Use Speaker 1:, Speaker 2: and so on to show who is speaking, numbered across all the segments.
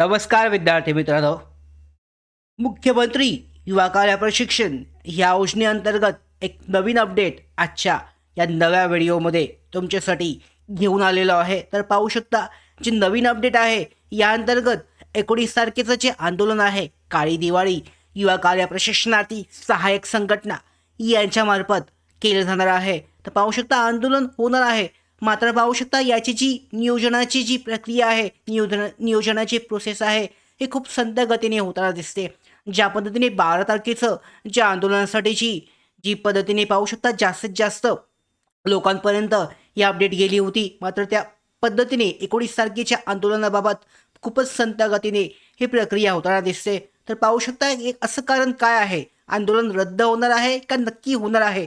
Speaker 1: नमस्कार विद्यार्थी मित्रांनो. मुख्यमंत्री युवा कार्य प्रशिक्षण या योजनेअंतर्गत एक नवीन अपडेट आजच्या या नव्या व्हिडिओमध्ये तुमच्यासाठी घेऊन आलेलो आहे. तर पाहू शकता जे नवीन अपडेट आहे या अंतर्गत एकोणीस तारखेचं जे आंदोलन आहे काळी दिवाळी युवा कार्य प्रशिक्षणार्थी सहाय्यक संघटना यांच्यामार्फत केलं जाणार आहे. तर पाहू शकता आंदोलन होणार आहे. मात्र पाहू शकता याची जी नियोजनाची जी प्रक्रिया आहे नियोजन नियोजनाची प्रोसेस आहे हे खूप संत गतीने होताना दिसते. ज्या पद्धतीने बारा तारखेचं ज्या आंदोलनासाठीची जी पद्धतीने पाहू शकता जास्तीत जास्त लोकांपर्यंत ही अपडेट गेली होती. मात्र त्या पद्धतीने एकोणीस तारखेच्या आंदोलनाबाबत खूपच संत गतीने ही प्रक्रिया होताना दिसते. तर पाहू शकता एक असं कारण काय आहे? आंदोलन रद्द होणार आहे का नक्की होणार आहे?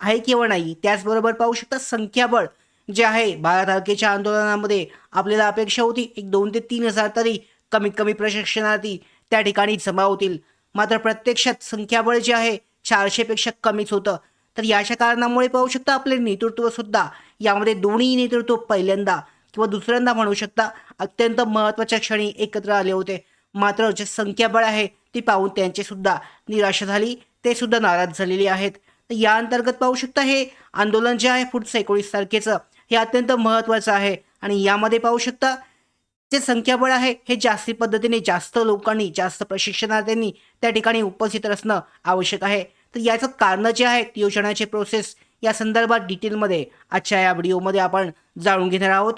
Speaker 1: आहे किंवा नाही? त्याचबरोबर पाहू शकता संख्याबळ जे आहे बारा तारखेच्या आंदोलनामध्ये आपल्याला अपेक्षा होती एक दोन ते तीन हजार तरी कमीत कमी प्रशिक्षणार्थी त्या ठिकाणी जमा होतील. मात्र प्रत्यक्षात संख्याबळ जे आहे चारशेपेक्षा कमीच होतं. तर याच्या कारणामुळे पाहू शकता आपले नेतृत्व सुद्धा यामध्ये दोन्ही नेतृत्व पहिल्यांदा किंवा दुसऱ्यांदा म्हणू शकता अत्यंत महत्त्वाच्या क्षणी एकत्र आले होते. मात्र जे संख्याबळ आहे ती पाहून त्यांची सुद्धा निराशा झाली ते सुद्धा नाराज झालेले आहेत. तर या अंतर्गत पाहू शकता हे आंदोलन जे आहे पुढचं एकोणीस तारखेचं हे अत्यंत महत्त्वाचं आहे. आणि यामध्ये पाहू शकता जे संख्याबळ आहे हे जास्ती पद्धतीने जास्त लोकांनी जास्त प्रशिक्षणार्थ्यांनी त्या ठिकाणी उपस्थित असणं आवश्यक आहे. तर याचं कारणं जे आहेत योजनाचे प्रोसेस या संदर्भात डिटेलमध्ये आजच्या या व्हिडिओमध्ये आपण जाणून घेणार आहोत.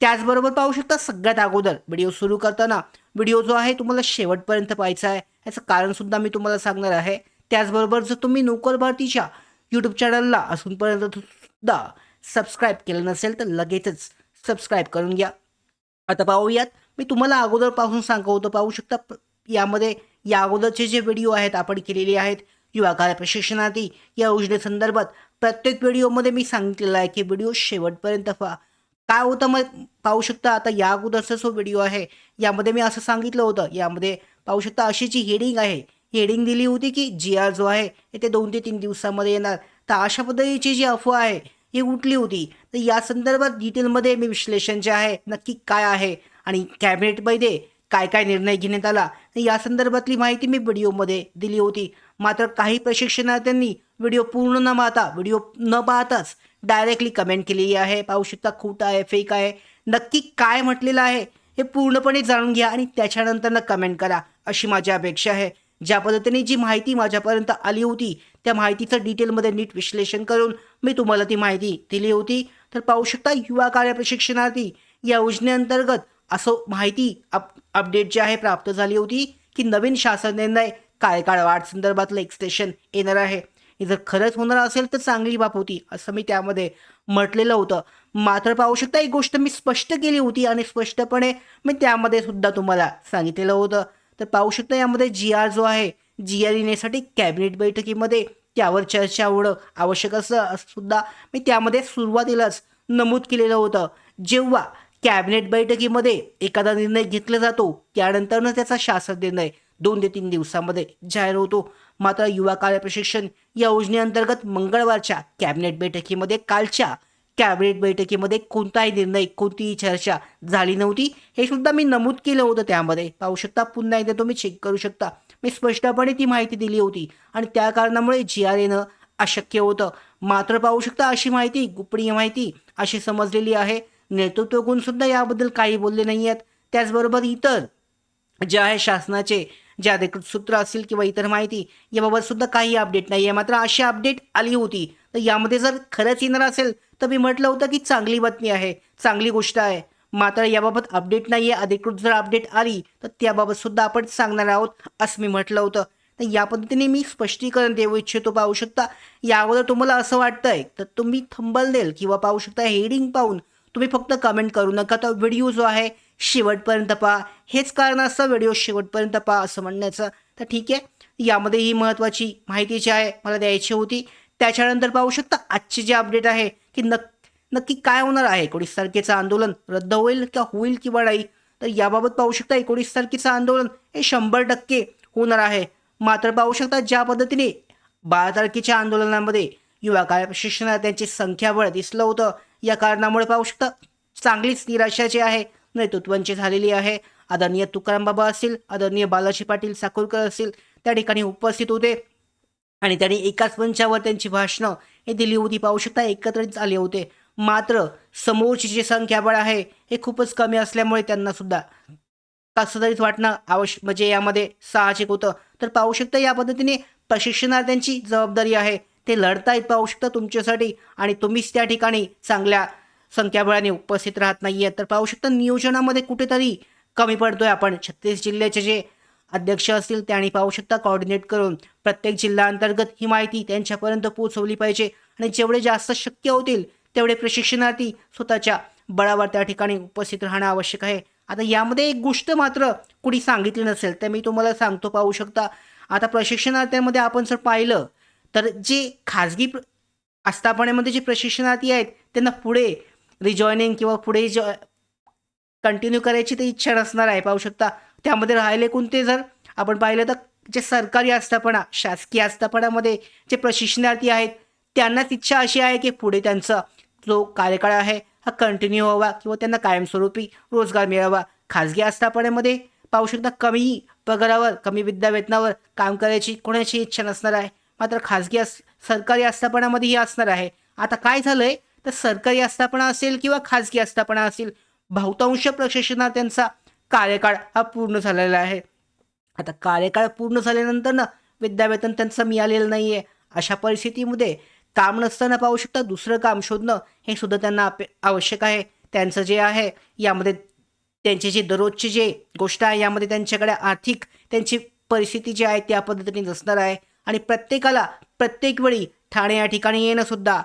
Speaker 1: त्याचबरोबर पाहू शकता सगळ्यात अगोदर व्हिडिओ सुरू करताना व्हिडिओ जो आहे तुम्हाला शेवटपर्यंत पाहायचा आहे. याचं कारणसुद्धा मी तुम्हाला सांगणार आहे. त्याचबरोबर जर तुम्ही नोकर भारतीच्या यूट्यूब चॅनलला असूनपर्यंत सुद्धा सबस्क्राईब केलं नसेल तर लगेचच सबस्क्राईब करून घ्या. आता पाहूयात. मी तुम्हाला अगोदरपासून होतं पाहू शकता. प- यामध्ये या अगोदरचे जे व्हिडिओ आहेत आपण केलेले आहेत युवा कार्य प्रशिक्षणार्थी या योजनेसंदर्भात प्रत्येक व्हिडिओमध्ये मी सांगितलेलं आहे की व्हिडिओ शेवटपर्यंत पहा. काय होतं मग? पाहू शकता आता या अगोदरचा जो व्हिडिओ आहे यामध्ये मी असं सांगितलं होतं. यामध्ये पाहू शकता अशी जी हेडिंग आहे हेडिंग दिली होती की जी आर जो आहे ते दोन ते तीन दिवसामध्ये येणार. तर अशा पद्धतीची जी अफवा आहे ही उठली होती. तर या संदर्भात डिटेलमध्ये मी विश्लेषण जे आहे नक्की काय आहे आणि कॅबिनेटमध्ये काय काय निर्णय घेण्यात आला या संदर्भातली माहिती मी व्हिडिओमध्ये दिली होती. मात्र काही प्रशिक्षणार्थ्यांनी व्हिडिओ पूर्ण न पाहता व्हिडिओ न पाहताच डायरेक्टली कमेंट केलेली आहे. पाहू शकता खोटं आहे फेक आहे. नक्की काय म्हटलेलं आहे हे पूर्णपणे जाणून घ्या आणि त्याच्यानंतर न कमेंट करा अशी माझी अपेक्षा आहे. ज्या पद्धतीने जी माहिती माझ्यापर्यंत आली होती त्या माहितीचं डिटेलमध्ये नीट विश्लेषण करून मी तुम्हाला ती माहिती दिली होती. तर पाहू शकता युवा कार्य प्रशिक्षणार्थी या योजनेअंतर्गत असं माहिती अप अपडेट जे आहे प्राप्त झाली होती की नवीन शासन निर्णय कार्यकाळ वाढ संदर्भातलं एक्सटेशन येणार आहे. हे जर खरंच होणार असेल तर चांगली बाब होती असं मी त्यामध्ये म्हटलेलं होतं. मात्र पाहू शकता एक गोष्ट मी स्पष्ट केली होती आणि स्पष्टपणे मी त्यामध्ये सुद्धा तुम्हाला सांगितलेलं होतं. तर पाहू शकता यामध्ये जी आर जो आहे जी आर येण्यासाठी कॅबिनेट बैठकीमध्ये त्यावर चर्चा होणं आवश्यक असं असं सुद्धा मी त्यामध्ये सुरुवातीलाच नमूद केलेलं होतं. जेव्हा कॅबिनेट बैठकीमध्ये एखादा निर्णय घेतला जातो त्यानंतरनं त्याचा शासन निर्णय दोन ते तीन दिवसामध्ये जाहीर होतो. मात्र युवा कार्य प्रशिक्षण या योजनेअंतर्गत मंगळवारच्या कॅबिनेट बैठकीमध्ये कालच्या कॅबिनेट बैठकीमध्ये कोणताही निर्णय कोणतीही चर्चा झाली नव्हती. हे सुद्धा मी नमूद केलं होतं त्यामध्ये. पाहू शकता पुन्हा एकदा तुम्ही चेक करू शकता. मी स्पष्टपणे ती माहिती दिली होती आणि त्या कारणामुळे जी आर एनं अशक्य होतं. मात्र पाहू शकता अशी माहिती गोपनीय माहिती अशी समजलेली आहे. नेतृत्व गुण सुद्धा याबद्दल काही बोलले नाही आहेत त्याचबरोबर इतर जे आहे शासनाचे जे अधिकृत सूत्र असतील किंवा इतर माहिती याबाबत सुद्धा काही अपडेट नाही आहे मात्र अशी अपडेट आली होती. तर यामध्ये जर खरंच येणार असेल तर मी म्हटलं होतं की चांगली बातमी आहे चांगली गोष्ट आहे. मात्र याबाबत अपडेट नाही आहे अधिकृत जर अपडेट आली तर त्याबाबत सुद्धा आपण सांगणार आहोत असं मी म्हटलं होतं. तर या पद्धतीने मी स्पष्टीकरण देऊ इच्छितो पाहू शकता. या अगोदर तुम्हाला असं वाटतंय तर तुम्ही थंबल देल किंवा पाहू शकता हेडिंग पाहून तुम्ही फक्त कमेंट करू नका. तर व्हिडिओ जो आहे शेवटपर्यंत पहा. हेच कारण असतं व्हिडिओ शेवटपर्यंत पहा असं म्हणण्याचं. तर ठीक आहे. यामध्ये ही महत्त्वाची माहिती जी आहे मला द्यायची होती. त्याच्यानंतर पाहू शकता आजची जे अपडेट आहे की नक् नक्की काय होणार आहे? एकोणीस तारखेचं आंदोलन रद्द होईल का होईल किंवा नाही तर याबाबत पाहू शकता एकोणीस तारखेचं आंदोलन हे शंभर टक्के होणार आहे. मात्र पाहू शकता ज्या पद्धतीने बारा तारखेच्या आंदोलनामध्ये युवा काय प्रशिक्षणार्थ्यांची संख्याबळ दिसलं होतं या कारणामुळे पाहू शकता चांगलीच निराशा जी आहे नेतृत्वांची झालेली आहे. आदरणीय तुकाराम बाबा असतील आदरणीय बालाजी पाटील साकोरकर असतील त्या ठिकाणी उपस्थित होते. आणि त्यांनी एकाच मंचावर त्यांची भाषणं हे दिली होती पाहू शकता एकत्रित आले होते. मात्र समोरची जी संख्याबळ आहे हे खूपच कमी असल्यामुळे त्यांना सुद्धा कसं तरीच वाटणं आवश्यक म्हणजे यामध्ये साहजिक होतं. तर पाहू शकता या पद्धतीने प्रशिक्षणार्थ्यांची जबाबदारी आहे. ते लढतायत पाहू शकता तुमच्यासाठी आणि तुम्हीच त्या ठिकाणी चांगल्या संख्याबळाने उपस्थित राहत नाहीये तर पाहू शकता नियोजनामध्ये कुठेतरी कमी पडतोय आपण. छत्तीस जिल्ह्याचे जे अध्यक्ष असतील त्यांनी पाहू शकता कॉर्डिनेट करून प्रत्येक जिल्ह्याअंतर्गत ही माहिती त्यांच्यापर्यंत पोहोचवली पाहिजे. आणि जेवढे जास्त शक्य होतील तेवढे प्रशिक्षणार्थी स्वतःच्या बळावर त्या ठिकाणी उपस्थित राहणं आवश्यक आहे. आता यामध्ये एक गोष्ट मात्र कुणी सांगितली नसेल तर मी तुम्हाला सांगतो पाहू शकता. आता प्रशिक्षणार्थ्यांमध्ये आपण जर पाहिलं तर जे खाजगी आस्थापण्यामध्ये आस्थापनेमध्ये जे प्रशिक्षणार्थी आहेत त्यांना पुढे रिजॉयनिंग किंवा पुढे जॉ कंटिन्यू करायची ते इच्छा नसणार आहे पाहू शकता. त्यामध्ये राहिले कोणते जर? आपण पाहिलं तर जे सरकारी आस्थापना शासकीय आस्थापनामध्ये जे प्रशिक्षणार्थी आहेत त्यांनाच इच्छा अशी आहे की पुढे त्यांचा जो कार्यकाळ आहे हा कंटिन्यू व्हावा किंवा त्यांना कायमस्वरूपी रोजगार मिळावा. खाजगी आस्थापनामध्ये पाहू शकता कमी पगारावर कमी विद्यावेतनावर काम करायची कोणाची इच्छा नसणार आहे. मात्र खाजगी आस सरकारी आस्थापनामध्ये ही असणार आहे. आता काय झालं आहे तर सरकारी आस्थापना असेल किंवा खाजगी आस्थापना असेल बहुतांश प्रशिक्षणार्थ्यांचा कार्यकाळ हा पूर्ण झालेला आहे. आता कार्यकाळ पूर्ण झाल्यानंतर ना विद्यावेतन त्यांचं मिळालेलं नाही आहे अशा परिस्थितीमध्ये काम नसताना पाहू शकता दुसरं काम शोधणं हे सुद्धा त्यांना अपे आवश्यक आहे. त्यांचं जे आहे यामध्ये त्यांचे जे दररोजची जे गोष्ट आहे यामध्ये त्यांच्याकडे आर्थिक त्यांची परिस्थिती जी आहे त्या पद्धतीने नसणार आहे. आणि प्रत्येकाला प्रत्येक वेळी ठाणे या ठिकाणी येणंसुद्धा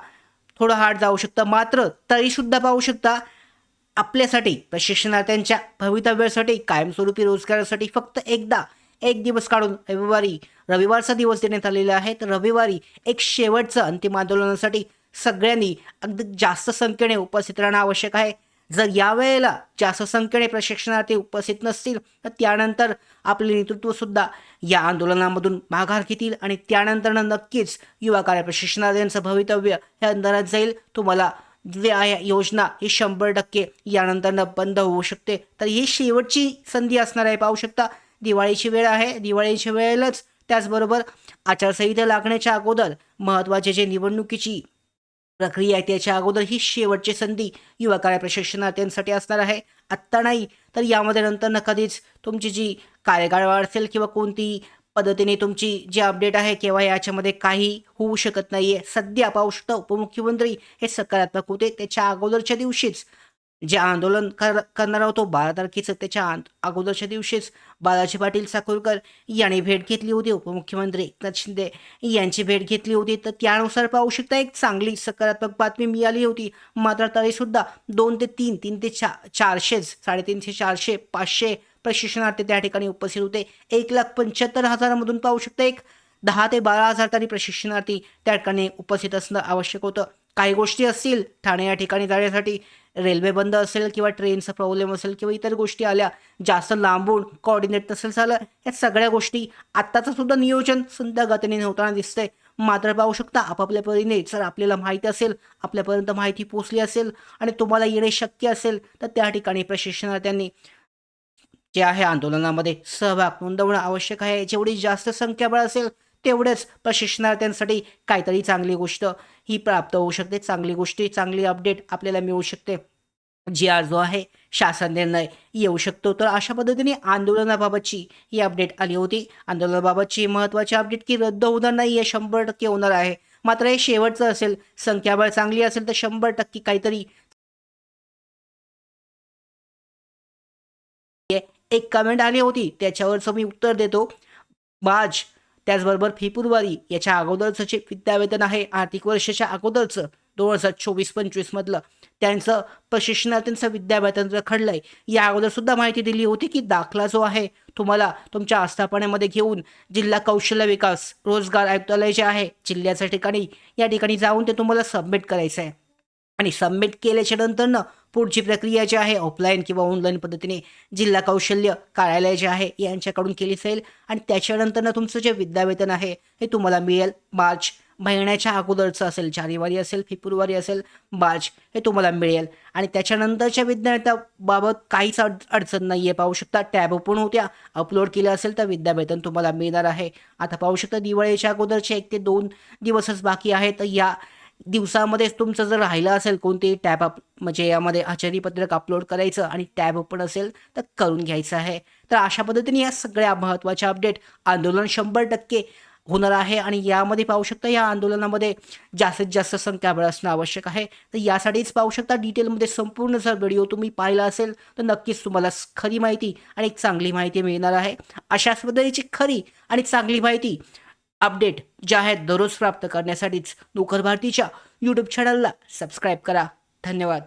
Speaker 1: थोडं हार्ड जाऊ शकतं. मात्र तरीसुद्धा पाहू शकता आपल्यासाठी प्रशिक्षणार्थ्यांच्या भवितव्यासाठी कायमस्वरूपी रोजगारासाठी फक्त एकदा एक दिवस काढून रविवारी रविवारचा दिवस देण्यात आलेला आहे. तर रविवारी एक शेवटचं अंतिम आंदोलनासाठी सगळ्यांनी अगदी जास्त संख्येने उपस्थित राहणं आवश्यक आहे. जर यावेळेला जास्त संख्येने प्रशिक्षणार्थी उपस्थित नसतील तर त्यानंतर आपले नेतृत्वसुद्धा या आंदोलनामधून माघार घेतील आणि त्यानंतर नक्कीच युवा कार्य प्रशिक्षणार्थ्यांचं भवितव्य हे अंधारात जाईल. तुम्हाला जे आहे योजना ही शंभर टक्के यानंतर बंद होऊ शकते तर ही शेवटची संधी असणार आहे पाहू शकता दिवाळीची वेळ आहे दिवाळीच्या वेळेलाच त्याचबरोबर आचारसंहिता लागण्याच्या अगोदर महत्त्वाचे जे निवडणुकीची प्रक्रिया आहे त्याच्या अगोदर ही शेवटची संधी युवा कार्य प्रशिक्षणार्थ्यांसाठी असणार आहे आत्ता नाही तर यामध्ये नंतर न कधीच तुमची जी कार्यकाळ असेल किंवा कोणती पद्धतीने तुमची जी अपडेट आहे किंवा याच्यामध्ये काही होऊ शकत नाही आहे सध्या पाहू शकता उपमुख्यमंत्री हे सकारात्मक होते. त्याच्या अगोदरच्या दिवशीच जे आंदोलन कर करणार होतो बारा तारखेचं त्याच्या अगोदरच्या दिवशीच बालाजी पाटील साकोरकर यांनी भेट घेतली होती. उपमुख्यमंत्री एकनाथ शिंदे यांची भेट घेतली होती. तर त्यानुसार पाहू शकता एक चांगली सकारात्मक बातमी मिळाली होती. मात्र तरीसुद्धा दोन ते तीन तीन ते चा चारशेच साडेतीनशे चारशे पाचशे प्रशिक्षणार्थी त्या ठिकाणी उपस्थित होते. एक लाख पंच्याहत्तर हजारामधून पाहू शकता एक. दहा ते बारा हजार तरी प्रशिक्षणार्थी त्या ठिकाणी उपस्थित असणं आवश्यक होतं. काही गोष्टी असतील ठाणे या ठिकाणी जाण्यासाठी रेल्वे बंद असेल किंवा ट्रेनचा प्रॉब्लेम असेल किंवा इतर गोष्टी आल्या जास्त लांबून कोऑर्डिनेट नसेल झालं या सगळ्या गोष्टी आत्ताचं सुद्धा नियोजन सुद्धा गतीने होताना दिसतंय. मात्र पाहू शकता आपापल्या परीने जर आपल्याला माहिती असेल आपल्यापर्यंत माहिती पोचली असेल आणि तुम्हाला येणे शक्य असेल तर त्या ठिकाणी प्रशिक्षणार्थ्यांनी जे आहे आंदोलनामध्ये सहभाग नोंदवणं आवश्यक आहे. जेवढी जास्त संख्याबळ असेल तेवढेच प्रशिक्षणार्थ्यांसाठी काहीतरी चांगली गोष्ट ही प्राप्त होऊ शकते. चांगली गोष्टी चांगली अपडेट आपल्याला मिळू शकते. जी आज जो आहे शासन निर्णय येऊ शकतो. तर अशा पद्धतीने आंदोलनाबाबतची ही अपडेट आली होती. आंदोलनाबाबतची महत्त्वाची अपडेट की रद्द होणार नाही या शंभर टक्के होणार आहे. मात्र हे शेवटचं असेल संख्याबळ चांगली असेल तर शंभर टक्के काहीतरी एक कमेंट आली होती. त्याच्यावरचं मी उत्तर देतो. बाज त्याचबरोबर फेब्रुवारी याच्या अगोदरचं जे विद्यावेतन आहे आर्थिक वर्षाच्या अगोदरचं दोन हजार चोवीस पंचवीसमधलं त्यांचं प्रशिक्षणार्थींचं विद्यावेतन रखडलंय या अगोदर सुद्धा माहिती दिली होती की दाखला जो आहे तुम्हाला तुमच्या आस्थापनेमध्ये घेऊन जिल्हा कौशल्य विकास रोजगार आयुक्तालय जे आहे जिल्ह्याच्या ठिकाणी या ठिकाणी जाऊन ते तुम्हाला सबमिट करायचं आहे आणि सबमिट केल्याच्या नंतरनं पुढची प्रक्रिया जी आहे ऑफलाईन किंवा ऑनलाईन पद्धतीने जिल्हा कौशल्य कार्यालय जे आहे यांच्याकडून केली जाईल. आणि त्याच्यानंतरनं तुमचं जे विद्यावेतन आहे हे तुम्हाला मिळेल मार्च महिन्याच्या अगोदरचं असेल जानेवारी असेल फेब्रुवारी असेल मार्च हे तुम्हाला मिळेल. आणि त्याच्यानंतरच्या विद्यार्थ्याबाबत काहीच अड अडचण नाही आहे पाहू शकता टॅब ओपन होत्या अपलोड केलं असेल तर विद्यावेतन तुम्हाला मिळणार आहे. आता पाहू शकता दिवाळीच्या अगोदरचे एक ते दोन दिवसच बाकी आहे तर या दिवसामध्येच तुमचं जर राहिलं असेल कोणतेही टॅब अप म्हणजे यामध्ये आचारीपत्रक अपलोड करायचं आणि टॅब ओपन असेल तर करून घ्यायचं आहे. तर अशा पद्धतीने या सगळ्या महत्त्वाच्या अपडेट आंदोलन शंभर टक्के होणार आहे आणि यामध्ये पाहू शकता या आंदोलनामध्ये जास्तीत जास्त संख्याबळ असणं आवश्यक आहे. तर यासाठीच पाहू शकता डिटेलमध्ये संपूर्ण जर व्हिडिओ तुम्ही पाहिला असेल तर नक्कीच तुम्हाला खरी माहिती आणि एक चांगली माहिती मिळणार आहे. अशाच पद्धतीची खरी आणि चांगली माहिती अपडेट ज्या आहेत दररोज प्राप्त करण्यासाठीच नोकर भारतीच्या यूट्यूब चॅनलला सबस्क्राईब करा. धन्यवाद.